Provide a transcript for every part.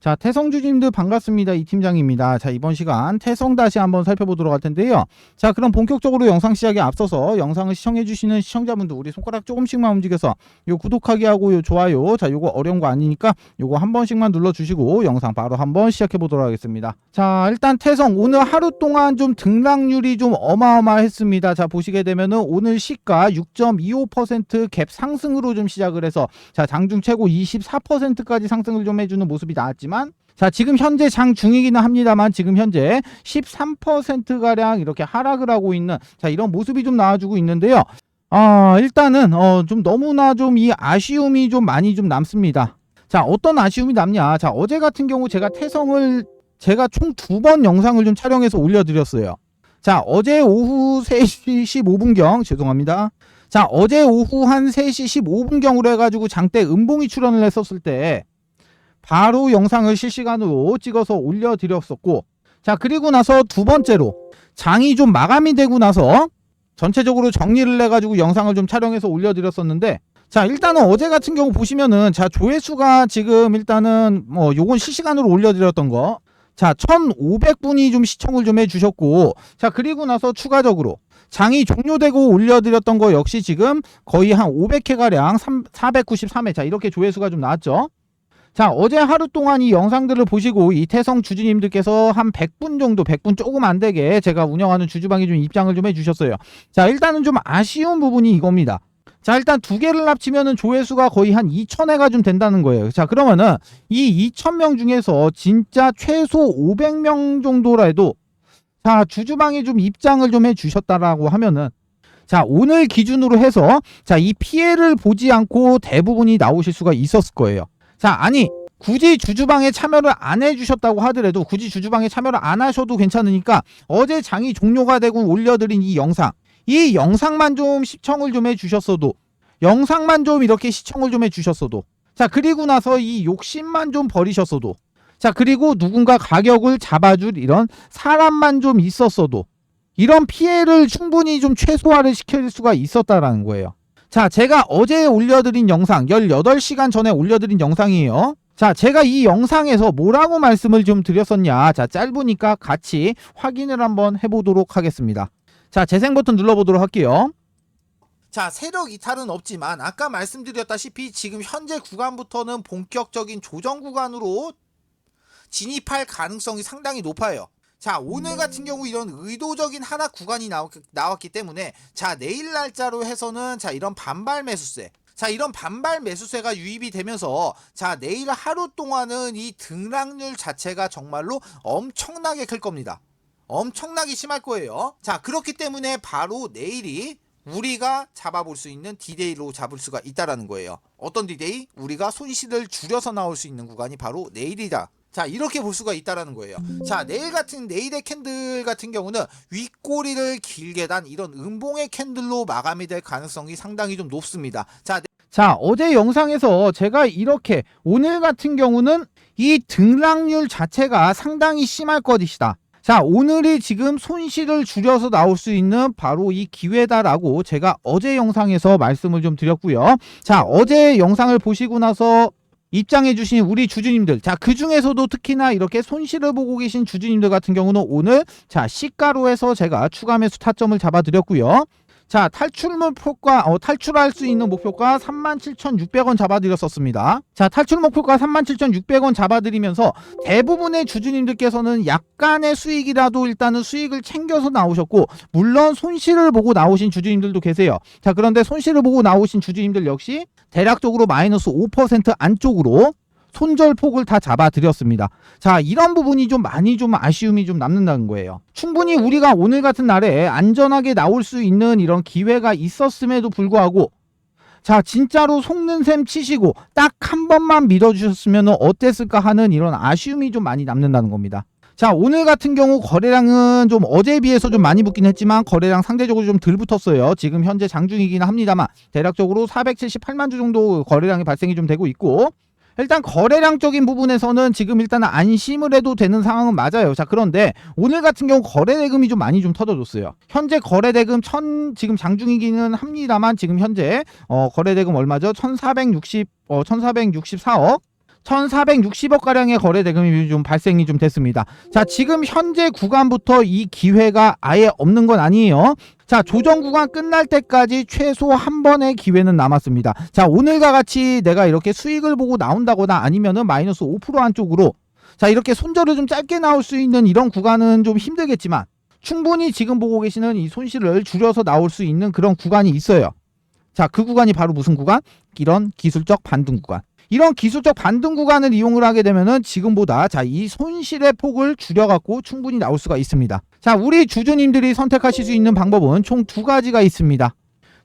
자, 태성 주주님들 반갑습니다. 이 팀장입니다. 자, 이번 시간 태성 다시 한번 살펴보도록 할 텐데요. 자, 그럼 본격적으로 영상 시작에 앞서서 영상을 시청해 주시는 시청자분들 우리 손가락 조금씩만 움직여서 요 구독하기 하고 요 좋아요. 자, 요거 어려운 거 아니니까 요거 한 번씩만 눌러 주시고 영상 바로 한번 시작해 보도록 하겠습니다. 자, 일단 태성 오늘 하루 동안 좀 등락률이 좀 어마어마했습니다. 자, 보시게 되면은 오늘 시가 6.25%갭 상승으로 좀 시작을 해서 자, 장중 최고 24%까지 상승을 좀 해주는 모습이 나왔지만 자, 지금 현재 장 중이기는 합니다만 지금 현재 13%가량 이렇게 하락을 하고 있는 자, 이런 모습이 좀 나와주고 있는데요. 아, 일단은 어, 좀 너무나 좀 이 아쉬움이 좀 많이 좀 남습니다. 자, 어떤 아쉬움이 남냐? 자, 어제 같은 경우 제가 태성을 제가 총 두 번 영상을 좀 촬영해서 올려드렸어요. 자, 어제 오후 3시 15분경 죄송합니다. 자, 어제 오후 한 3시 15분경으로 해가지고 장대 음봉이 출연을 했었을 때 바로 영상을 실시간으로 찍어서 올려드렸었고 자 그리고 나서 두 번째로 장이 좀 마감이 되고 나서 전체적으로 정리를 해가지고 영상을 좀 촬영해서 올려드렸었는데 자 일단은 어제 같은 경우 보시면은 자 조회수가 지금 일단은 뭐 요건 실시간으로 올려드렸던 거. 자 1500분이 좀 시청을 좀 해주셨고 자 그리고 나서 추가적으로 장이 종료되고 올려드렸던 거 역시 지금 거의 한 500회가량 493회. 자 이렇게 조회수가 좀 나왔죠 자, 어제 하루 동안 이 영상들을 보시고 이 태성 주주님들께서 한 100분 정도, 100분 조금 안 되게 제가 운영하는 주주방에 좀 입장을 좀 해주셨어요. 자, 일단은 좀 아쉬운 부분이 이겁니다. 자, 일단 두 개를 합치면은 조회수가 거의 한 2,000회가 좀 된다는 거예요. 자, 그러면은 이 2,000명 중에서 진짜 최소 500명 정도라 해도 자, 주주방에 좀 입장을 좀 해주셨다라고 하면은 자, 오늘 기준으로 해서 자, 이 피해를 보지 않고 대부분이 나오실 수가 있었을 거예요. 자, 아니 굳이 주주방에 참여를 안 해주셨다고 하더라도 굳이 주주방에 참여를 안 하셔도 괜찮으니까 어제 장이 종료가 되고 올려드린 이 영상 이 영상만 좀 시청을 좀 해주셨어도 영상만 좀 이렇게 시청을 좀 해주셨어도 자 그리고 나서 이 욕심만 좀 버리셨어도 자 그리고 누군가 가격을 잡아줄 이런 사람만 좀 있었어도 이런 피해를 충분히 좀 최소화를 시킬 수가 있었다라는 거예요. 자, 제가 어제 올려드린 영상, 18시간 전에 올려드린 영상이에요. 자, 제가 이 영상에서 뭐라고 말씀을 좀 드렸었냐. 자, 짧으니까 같이 확인을 한번 해보도록 하겠습니다. 자, 재생 버튼 눌러보도록 할게요. 자, 세력 이탈은 없지만 아까 말씀드렸다시피 지금 현재 구간부터는 본격적인 조정 구간으로 진입할 가능성이 상당히 높아요. 자 오늘 같은 경우 이런 의도적인 하락 구간이 나왔, 나왔기 때문에 자 내일 날짜로 해서는 자 이런 반발 매수세. 자 이런 반발 매수세가 유입이 되면서 자 내일 하루 동안은 이 등락률 자체가 정말로 엄청나게 클 겁니다. 엄청나게 심할 거예요. 자 그렇기 때문에 바로 내일이 우리가 잡아볼 수 있는 디데이로 잡을 수가 있다라는 거예요. 어떤 디데이? 우리가 손실을 줄여서 나올 수 있는 구간이 바로 내일이다 자 이렇게 볼 수가 있다라는 거예요. 자 내일 같은 내일의 캔들 같은 경우는 윗꼬리를 길게 단 이런 음봉의 캔들로 마감이 될 가능성이 상당히 좀 높습니다. 자, 자 어제 영상에서 제가 이렇게 오늘 같은 경우는 이 등락률 자체가 상당히 심할 것이다. 자 오늘이 지금 손실을 줄여서 나올 수 있는 바로 이 기회다라고 제가 어제 영상에서 말씀을 좀 드렸고요. 자 어제 영상을 보시고 나서 입장해 주신 우리 주주님들. 자 그 중에서도 특히나 이렇게 손실을 보고 계신 주주님들 같은 경우는 오늘 자 시가로 해서 제가 추가 매수 타점을 잡아 드렸고요 자 탈출 목표가 어, 탈출할 수 있는 목표가 37,600원 잡아드렸었습니다. 자 탈출 목표가 37,600원 잡아드리면서 대부분의 주주님들께서는 약간의 수익이라도 일단은 수익을 챙겨서 나오셨고 물론 손실을 보고 나오신 주주님들도 계세요. 자 그런데 손실을 보고 나오신 주주님들 역시 대략적으로 마이너스 5% 안쪽으로 손절폭을 다 잡아드렸습니다. 자, 이런 부분이 좀 많이 좀 아쉬움이 좀 남는다는 거예요. 충분히 우리가 오늘 같은 날에 안전하게 나올 수 있는 이런 기회가 있었음에도 불구하고 자, 진짜로 속는 셈 치시고 딱 한 번만 믿어주셨으면 어땠을까 하는 이런 아쉬움이 좀 많이 남는다는 겁니다. 자 오늘 같은 경우 거래량은 좀 어제에 비해서 좀 많이 붙긴 했지만 거래량 상대적으로 좀 덜 붙었어요 지금 현재 장중이긴 합니다만 대략적으로 478만 주 정도 거래량이 발생이 좀 되고 있고 일단 거래량적인 부분에서는 지금 일단은 안심을 해도 되는 상황은 맞아요. 자, 그런데 오늘 같은 경우 거래 대금이 좀 많이 좀 터져줬어요. 현재 거래 대금 천 지금 장중이기는 합니다만 지금 현재 어 거래 대금 얼마죠? 1,460 어 1,464억 1460억 가량의 거래 대금이 좀 발생이 좀 됐습니다. 자, 지금 현재 구간부터 이 기회가 아예 없는 건 아니에요. 자, 조정 구간 끝날 때까지 최소 한 번의 기회는 남았습니다. 자, 오늘과 같이 내가 이렇게 수익을 보고 나온다거나 아니면은 마이너스 5% 안쪽으로 자, 이렇게 손절을 좀 짧게 나올 수 있는 이런 구간은 좀 힘들겠지만 충분히 지금 보고 계시는 이 손실을 줄여서 나올 수 있는 그런 구간이 있어요. 자, 그 구간이 바로 무슨 구간? 이런 기술적 반등 구간. 이런 기술적 반등 구간을 이용을 하게 되면은 지금보다 자, 이 손실의 폭을 줄여갖고 충분히 나올 수가 있습니다. 자, 우리 주주님들이 선택하실 수 있는 방법은 총 두 가지가 있습니다.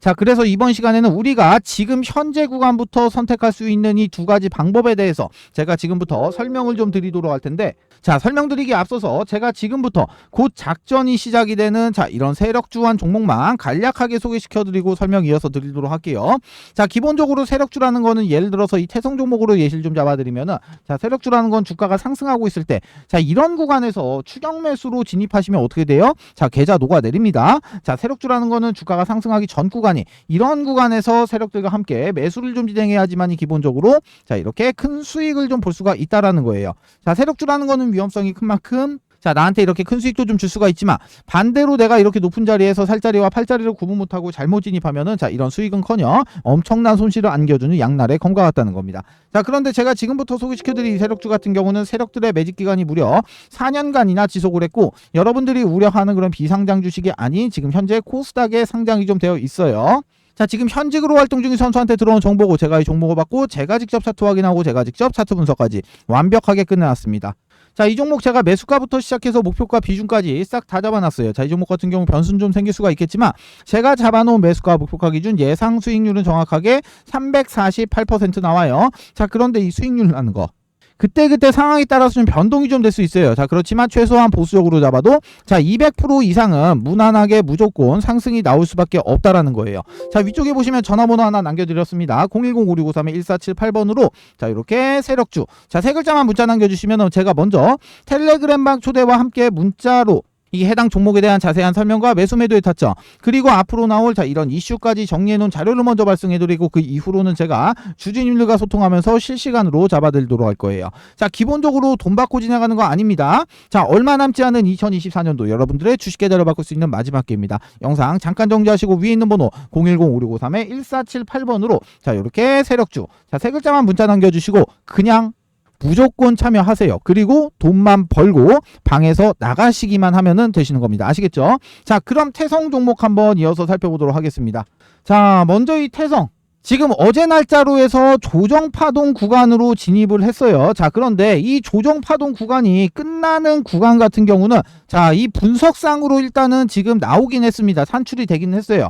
자, 그래서 이번 시간에는 우리가 지금 현재 구간부터 선택할 수 있는 이 두 가지 방법에 대해서 제가 지금부터 설명을 좀 드리도록 할 텐데, 자, 설명드리기에 앞서서 제가 지금부터 곧 작전이 시작이 되는 자, 이런 세력주한 종목만 간략하게 소개시켜드리고 설명 이어서 드리도록 할게요. 자, 기본적으로 세력주라는 거는 예를 들어서 이 태성 종목으로 예시를 좀 잡아드리면은, 자, 세력주라는 건 주가가 상승하고 있을 때, 자, 이런 구간에서 추격 매수로 진입하시면 어떻게 돼요? 자, 계좌 녹아 내립니다. 자, 세력주라는 거는 주가가 상승하기 전 구간이 이런 구간에서 세력들과 함께 매수를 좀 진행해야지만이 기본적으로 자, 이렇게 큰 수익을 좀 볼 수가 있다라는 거예요. 자, 세력주라는 거는 위험성이 큰 만큼 자, 나한테 이렇게 큰 수익도 좀 줄 수가 있지만 반대로 내가 이렇게 높은 자리에서 살자리와 팔자리를 구분 못하고 잘못 진입하면은 자, 이런 수익은커녕 엄청난 손실을 안겨주는 양날의 검과 같다는 겁니다. 자, 그런데 제가 지금부터 소개시켜드릴 이 세력주 같은 경우는 세력들의 매집 기간이 무려 4년간이나 지속을 했고 여러분들이 우려하는 그런 비상장 주식이 아닌 지금 현재 코스닥에 상장이 좀 되어 있어요. 자 지금 현직으로 활동 중인 선수한테 들어온 정보고 제가 이 정보를 받고 제가 직접 차트 확인하고 제가 직접 차트 분석까지 완벽하게 끝내놨습니다. 자, 이 종목 제가 매수가부터 시작해서 목표가 비중까지 싹 다 잡아놨어요. 자, 이 종목 같은 경우 변수는 좀 생길 수가 있겠지만 제가 잡아놓은 매수가 목표가 기준 예상 수익률은 정확하게 348% 나와요. 자, 그런데 이 수익률이라는 거 그때그때 상황에 따라서 좀 변동이 좀 될 수 있어요. 자, 그렇지만 최소한 보수적으로 잡아도 자, 200% 이상은 무난하게 무조건 상승이 나올 수밖에 없다라는 거예요. 자, 위쪽에 보시면 전화번호 하나 남겨드렸습니다. 010-5653-1478번으로 자, 이렇게 세력주. 자, 세 글자만 문자 남겨주시면 제가 먼저 텔레그램방 초대와 함께 문자로 이 해당 종목에 대한 자세한 설명과 매수 매도의 타점 그리고 앞으로 나올 자 이런 이슈까지 정리해 놓은 자료를 먼저 발송해 드리고 그 이후로는 제가 주주님들과 소통하면서 실시간으로 잡아드리도록 할 거예요. 자 기본적으로 돈 받고 지나가는 거 아닙니다. 자 얼마 남지 않은 2024년도 여러분들의 주식 계좌를 바꿀 수 있는 마지막 기회입니다. 영상 잠깐 정지하시고 위에 있는 번호 010-5653-1478번으로 자 이렇게 세력주 자 세 글자만 문자 남겨주시고 그냥 무조건 참여하세요. 그리고 돈만 벌고 방에서 나가시기만 하면은 되시는 겁니다. 아시겠죠? 자, 그럼 태성 종목 한번 이어서 살펴보도록 하겠습니다. 자, 먼저 이 태성. 지금 어제 날짜로 해서 조정파동 구간으로 진입을 했어요. 자, 그런데 이 조정파동 구간이 끝나는 구간 같은 경우는 자, 이 분석상으로 일단은 지금 나오긴 했습니다. 산출이 되긴 했어요.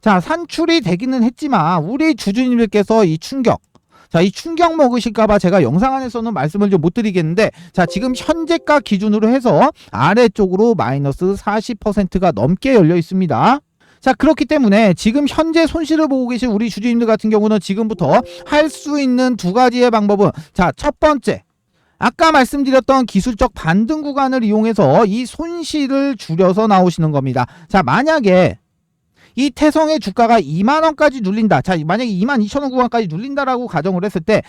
자, 산출이 되기는 했지만 우리 주주님들께서 이 충격 자, 이 충격 먹으실까봐 제가 영상 안에서는 말씀을 좀 못 드리겠는데, 자, 지금 현재가 기준으로 해서 아래쪽으로 마이너스 40%가 넘게 열려 있습니다. 자, 그렇기 때문에 지금 현재 손실을 보고 계신 우리 주주님들 같은 경우는 지금부터 할 수 있는 두 가지의 방법은, 자, 첫 번째. 아까 말씀드렸던 기술적 반등 구간을 이용해서 이 손실을 줄여서 나오시는 겁니다. 자, 만약에 이 태성의 주가가 2만 원까지 눌린다. 자, 만약에 2만 2천 원 구간까지 눌린다라고 가정을 했을 때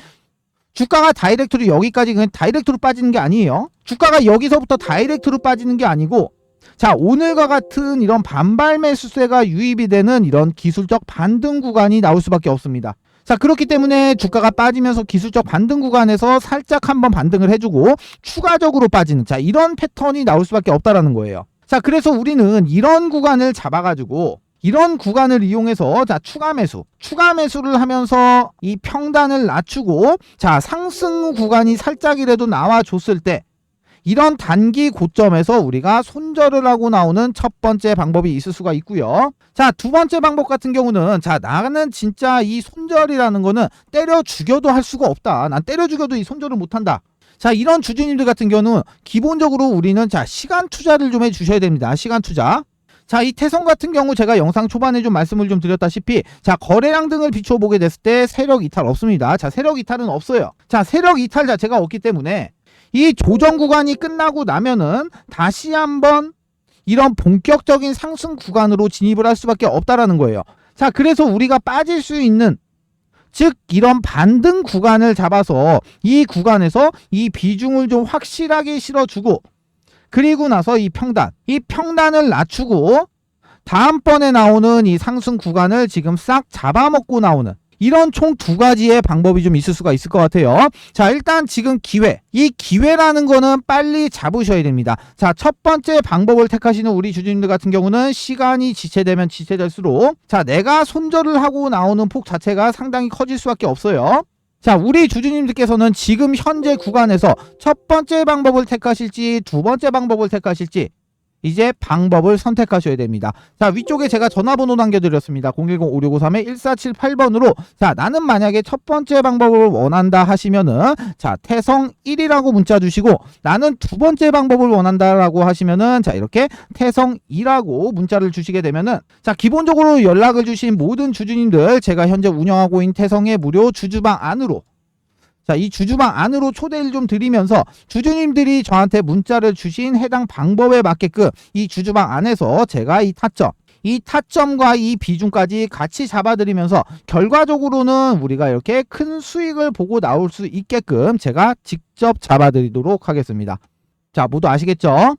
주가가 다이렉트로 여기까지 그냥 다이렉트로 빠지는 게 아니에요. 주가가 여기서부터 다이렉트로 빠지는 게 아니고 자, 오늘과 같은 이런 반발 매수세가 유입이 되는 이런 기술적 반등 구간이 나올 수밖에 없습니다. 자, 그렇기 때문에 주가가 빠지면서 기술적 반등 구간에서 살짝 한번 반등을 해주고 추가적으로 빠지는 자, 이런 패턴이 나올 수밖에 없다라는 거예요. 자, 그래서 우리는 이런 구간을 잡아가지고 이런 구간을 이용해서 자 추가 매수 추가 매수를 하면서 이 평단을 낮추고 자 상승 구간이 살짝이라도 나와 줬을 때 이런 단기 고점에서 우리가 손절을 하고 나오는 첫 번째 방법이 있을 수가 있고요. 자, 두 번째 방법 같은 경우는 자, 나는 진짜 이 손절이라는 거는 때려 죽여도 할 수가 없다. 난 때려 죽여도 이 손절을 못 한다. 자, 이런 주주님들 같은 경우는 기본적으로 우리는 자, 시간 투자를 좀 해 주셔야 됩니다. 시간 투자. 자, 이 태성 같은 경우 제가 영상 초반에 좀 말씀을 좀 드렸다시피 자, 거래량 등을 비춰 보게 됐을 때 세력 이탈 없습니다. 자, 세력 이탈은 없어요. 자, 세력 이탈 자체가 없기 때문에 이 조정 구간이 끝나고 나면은 다시 한번 이런 본격적인 상승 구간으로 진입을 할 수밖에 없다라는 거예요. 자, 그래서 우리가 빠질 수 있는 즉 이런 반등 구간을 잡아서 이 구간에서 이 비중을 좀 확실하게 실어주고 그리고 나서 이 평단 이 평단을 낮추고 다음번에 나오는 이 상승 구간을 지금 싹 잡아먹고 나오는 이런 총 두 가지의 방법이 좀 있을 수가 있을 것 같아요. 자, 일단 지금 기회. 이 기회라는 거는 빨리 잡으셔야 됩니다. 자, 첫 번째 방법을 택하시는 우리 주주님들 같은 경우는 시간이 지체되면 지체될수록 자, 내가 손절을 하고 나오는 폭 자체가 상당히 커질 수밖에 없어요. 자, 우리 주주님들께서는 지금 현재 구간에서 첫 번째 방법을 택하실지 두 번째 방법을 택하실지 이제 방법을 선택하셔야 됩니다. 자, 위쪽에 제가 전화번호 남겨드렸습니다. 010-5653-1478번으로. 자, 나는 만약에 첫 번째 방법을 원한다 하시면은, 자, 태성 1이라고 문자 주시고, 나는 두 번째 방법을 원한다라고 하시면은, 자, 이렇게 태성 2라고 문자를 주시게 되면은, 자, 기본적으로 연락을 주신 모든 주주님들, 제가 현재 운영하고 있는 태성의 무료 주주방 안으로 자, 이 주주방 안으로 초대를 좀 드리면서 주주님들이 저한테 문자를 주신 해당 방법에 맞게끔 이 주주방 안에서 제가 이 타점 이 타점과 이 비중까지 같이 잡아드리면서 결과적으로는 우리가 이렇게 큰 수익을 보고 나올 수 있게끔 제가 직접 잡아드리도록 하겠습니다. 자, 모두 아시겠죠?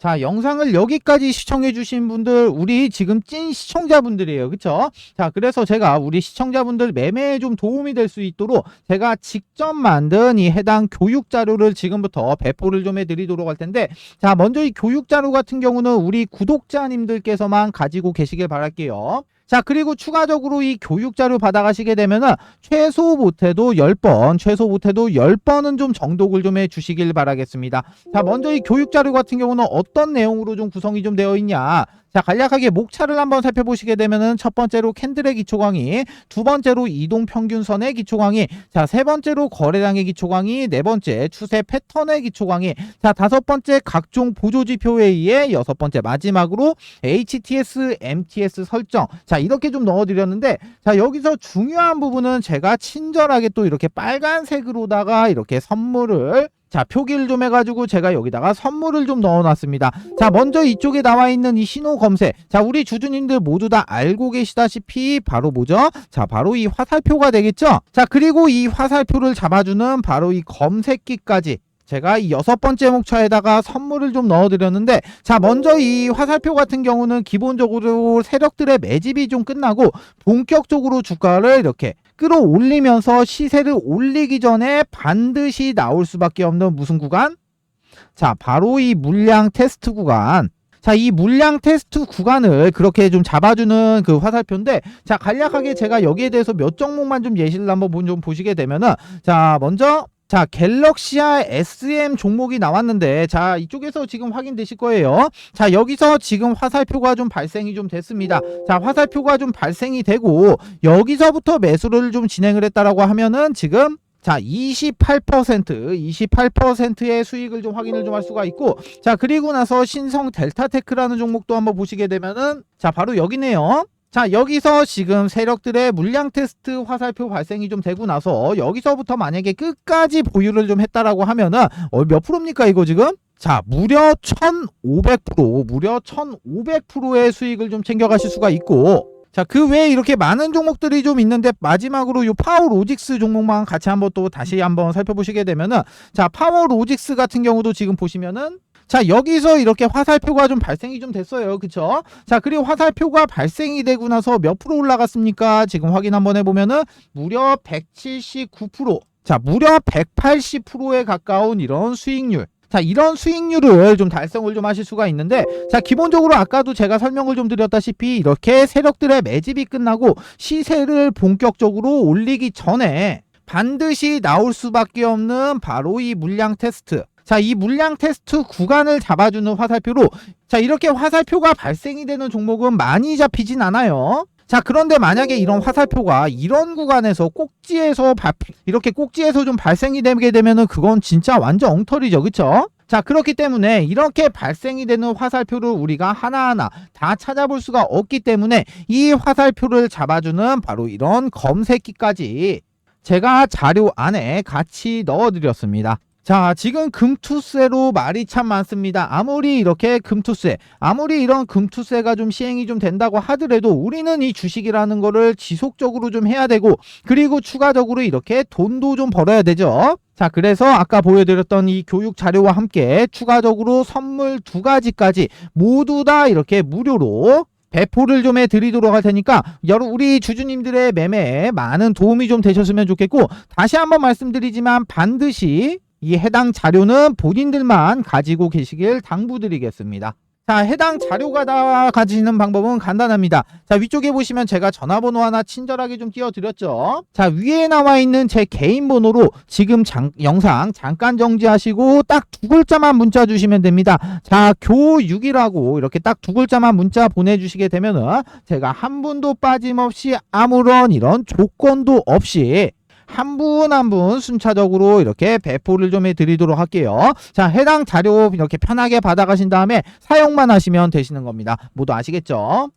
자, 영상을 여기까지 시청해 주신 분들, 우리 지금 찐 시청자분들이에요. 그쵸? 자, 그래서 제가 우리 시청자분들 매매에 좀 도움이 될 수 있도록 제가 직접 만든 이 해당 교육 자료를 지금부터 배포를 좀 해드리도록 할 텐데, 자, 먼저 이 교육 자료 같은 경우는 우리 구독자님들께서만 가지고 계시길 바랄게요. 자, 그리고 추가적으로 이 교육 자료 받아가시게 되면은 최소 못해도 10번, 최소 못해도 10번은 좀 정독을 좀 해 주시길 바라겠습니다. 자, 먼저 이 교육 자료 같은 경우는 어떤 내용으로 좀 구성이 좀 되어 있냐? 자, 간략하게 목차를 한번 살펴보시게 되면은 첫 번째로 캔들의 기초 강의, 두 번째로 이동 평균선의 기초 강의, 자, 세 번째로 거래량의 기초 강의, 네 번째 추세 패턴의 기초 강의, 자, 다섯 번째 각종 보조 지표에 의해 여섯 번째 마지막으로 HTS, MTS 설정. 자, 이렇게 좀 넣어 드렸는데 자, 여기서 중요한 부분은 제가 친절하게 또 이렇게 빨간색으로다가 이렇게 선물을 자, 표기를 좀 해가지고 제가 여기다가 선물을 좀 넣어놨습니다. 자, 먼저 이쪽에 나와 있는 이 신호 검색. 자, 우리 주주님들 모두 다 알고 계시다시피 바로 뭐죠? 자, 바로 이 화살표가 되겠죠? 자, 그리고 이 화살표를 잡아주는 바로 이 검색기까지. 제가 이 여섯 번째 목차에다가 선물을 좀 넣어드렸는데 자 먼저 이 화살표 같은 경우는 기본적으로 세력들의 매집이 좀 끝나고 본격적으로 주가를 이렇게 끌어올리면서 시세를 올리기 전에 반드시 나올 수밖에 없는 무슨 구간? 자 바로 이 물량 테스트 구간 자, 이 물량 테스트 구간을 그렇게 좀 잡아주는 그 화살표인데, 자, 간략하게 제가 여기에 대해서 몇 종목만 좀 예시를 한번 좀 보시게 되면은, 자, 먼저, 자, 갤럭시아 SM 종목이 나왔는데, 자, 이쪽에서 지금 확인되실 거예요. 자, 여기서 지금 화살표가 좀 발생이 좀 됐습니다. 자, 화살표가 좀 발생이 되고, 여기서부터 매수를 좀 진행을 했다라고 하면은 지금 자, 28%, 28%의 수익을 좀 확인을 좀 할 수가 있고, 자, 그리고 나서 신성 델타테크라는 종목도 한번 보시게 되면은, 자, 바로 여기네요. 자, 여기서 지금 세력들의 물량 테스트 화살표 발생이 좀 되고 나서 여기서부터 만약에 끝까지 보유를 좀 했다라고 하면은, 어, 몇 프로입니까, 이거 지금? 자, 무려 1,500%, 무려 1,500%의 수익을 좀 챙겨가실 수가 있고, 자, 그 외에 이렇게 많은 종목들이 좀 있는데 마지막으로 요 파워 로직스 종목만 같이 한번 또 다시 한번 살펴보시게 되면은 자, 파워 로직스 같은 경우도 지금 보시면은 자, 여기서 이렇게 화살표가 좀 발생이 좀 됐어요. 그쵸? 자, 그리고 화살표가 발생이 되고 나서 몇 프로 올라갔습니까? 지금 확인 한번 해보면은 무려 179%. 자, 무려 180%에 가까운 이런 수익률. 자, 이런 수익률을 좀 달성을 좀 하실 수가 있는데, 자, 기본적으로 아까도 제가 설명을 좀 드렸다시피 이렇게 세력들의 매집이 끝나고 시세를 본격적으로 올리기 전에 반드시 나올 수밖에 없는 바로 이 물량 테스트. 자, 이 물량 테스트 구간을 잡아주는 화살표로 자, 이렇게 화살표가 발생이 되는 종목은 많이 잡히진 않아요. 자, 그런데 만약에 이런 화살표가 이런 구간에서 꼭지에서 바, 이렇게 꼭지에서 좀 발생이 되게 되면은 그건 진짜 완전 엉터리죠. 그쵸? 자, 그렇기 때문에 이렇게 발생이 되는 화살표를 우리가 하나하나 다 찾아볼 수가 없기 때문에 이 화살표를 잡아주는 바로 이런 검색기까지 제가 자료 안에 같이 넣어드렸습니다. 자, 지금 금투세로 말이 참 많습니다. 아무리 이렇게 금투세, 아무리 이런 금투세가 좀 시행이 좀 된다고 하더라도 우리는 이 주식이라는 거를 지속적으로 좀 해야 되고, 그리고 추가적으로 이렇게 돈도 좀 벌어야 되죠. 자, 그래서 아까 보여드렸던 이 교육 자료와 함께 추가적으로 선물 두 가지까지 모두 다 이렇게 무료로 배포를 좀 해드리도록 할 테니까 여러 우리 주주님들의 매매에 많은 도움이 좀 되셨으면 좋겠고 다시 한번 말씀드리지만 반드시 이 해당 자료는 본인들만 가지고 계시길 당부드리겠습니다. 자, 해당 자료가 다 가지는 방법은 간단합니다. 자, 위쪽에 보시면 제가 전화번호 하나 친절하게 좀 띄워드렸죠. 자, 위에 나와 있는 제 개인 번호로 지금 장- 영상 잠깐 정지하시고 딱 두 글자만 문자 주시면 됩니다. 자, 교육이라고 이렇게 딱 두 글자만 문자 보내주시게 되면은 제가 한 분도 빠짐없이 아무런 이런 조건도 없이 한 분 한 분 순차적으로 이렇게 배포를 좀 해드리도록 할게요. 자, 해당 자료 이렇게 편하게 받아가신 다음에 사용만 하시면 되시는 겁니다. 모두 아시겠죠?